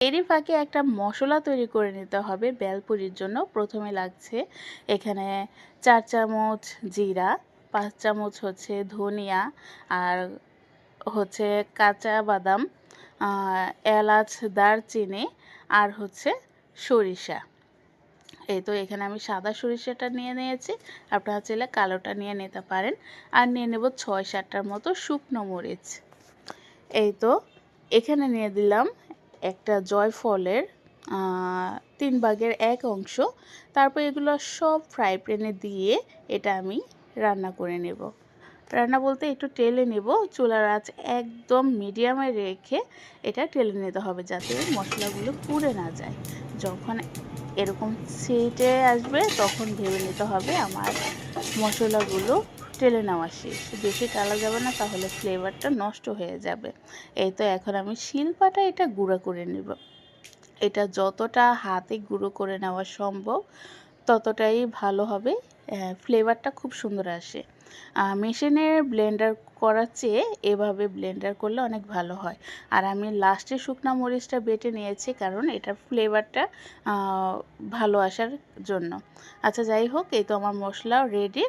এরই ফাঁকে একটা মশলা তৈরি করে নিতে হবে বেলপুরির জন্য। প্রথমে লাগছে এখানে চার চামচ জিরা, পাঁচ চামচ হচ্ছে ধনিয়া আর হচ্ছে কাঁচা বাদাম এলাচ, দারচিনি আর হচ্ছে সরিষা। এই তো এখানে আমি সাদা সরিষাটা নিয়ে নিয়েছি। আপনারা চাইলে কালোটা নিয়ে নিতে পারেন। আর নিয়ে নেব ছয় সাতটার মতো শুকনো মরিচ। এই তো এখানে নিয়ে দিলাম একটা জয়ফলের তিন ভাগের এক অংশ। তারপর এগুলো সব ফ্রাই প্যানে দিয়ে এটা আমি রান্না করে নেব। রান্না বলতে একটু টেলে নেব, চুলার আঁচ একদম মিডিয়ামে রেখে এটা টেলে নিতে হবে যাতে মশলাগুলো পুড়ে না যায়। যখন এরকম সেটে আসবে তখন ভেবে নিতে হবে আমার মশলাগুলো টেলে নেওয়া শেষ। বেশি টালা যাবে না, তাহলে ফ্লেভারটা নষ্ট হয়ে যাবে। এই তো এখন আমি শিলপাটা এটা গুঁড়ো করে নেব। এটা যতটা হাতে গুঁড়ো করে নেওয়া সম্ভব, ততটাই ভালো হবে। ফ্লেভারটা খুব সুন্দর আসে। মেশিনে ব্লেন্ডার করার চেয়ে এভাবে ব্লেন্ডার করলে অনেক ভালো হয়। আর আমি লাস্টে শুকনা মরিচটা বেটে নিয়েছি, কারণ এটার ফ্লেভারটা ভালো আসার জন্য। আচ্ছা যাই হোক, এই তো আমার মশলা রেডি